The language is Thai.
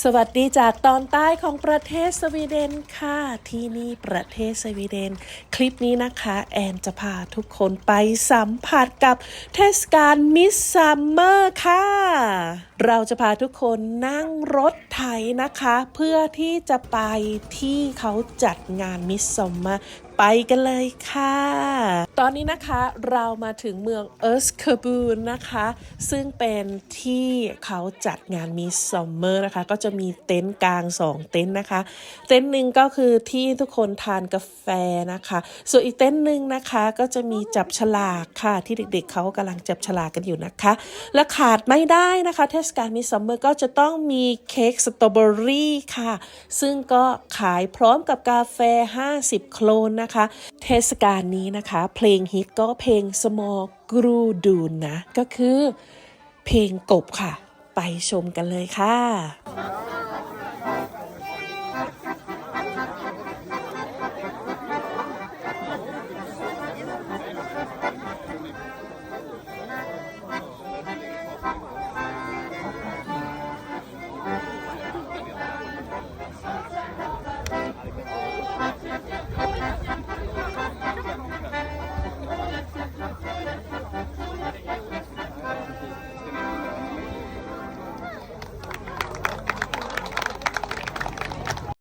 สวัสดีจากตอนใต้ของประเทศสวีเดนค่ะ ที่นี่ประเทศสวีเดน คลิปนี้นะคะ แอนจะพาทุกคนไปสัมผัสกับเทศกาลมิสซัมเมอร์ค่ะ เราจะพาทุกคนนั่งรถไถนะคะ เพื่อที่จะไปที่เขาจัดงานมิสซัมเมอร์ไปกันเลยค่ะ ตอนนี้นะคะเรามาถึงเมืองเอิร์สเคอร์บูนนะคะ ซึ่งเป็นที่เขาจัดงานมิสซัมเมอร์นะคะ ก็จะมีเต็นท์กลาง 2 เต็นท์นะคะ เต็นท์หนึ่งก็คือที่ทุกคนทานกาแฟนะคะ ส่วนอีกเต็นท์หนึ่งนะคะก็จะมีจับฉลากค่ะ ที่เด็กๆเขากำลังจับฉลากกันอยู่นะคะ และขาดไม่ได้นะคะ เทศกาลมิสซัมเมอร์ก็จะต้องมีเค้กสตรอเบอรี่ค่ะ ซึ่งก็ขายพร้อมกับกาแฟ 50 โคลนนะคะ เทศกาลนี้นะคะ เพลงฮิตก็เพลง Small g r u d u n นะ ก็คือเพลงกบค่ะ ไปชมกันเลยค่ะ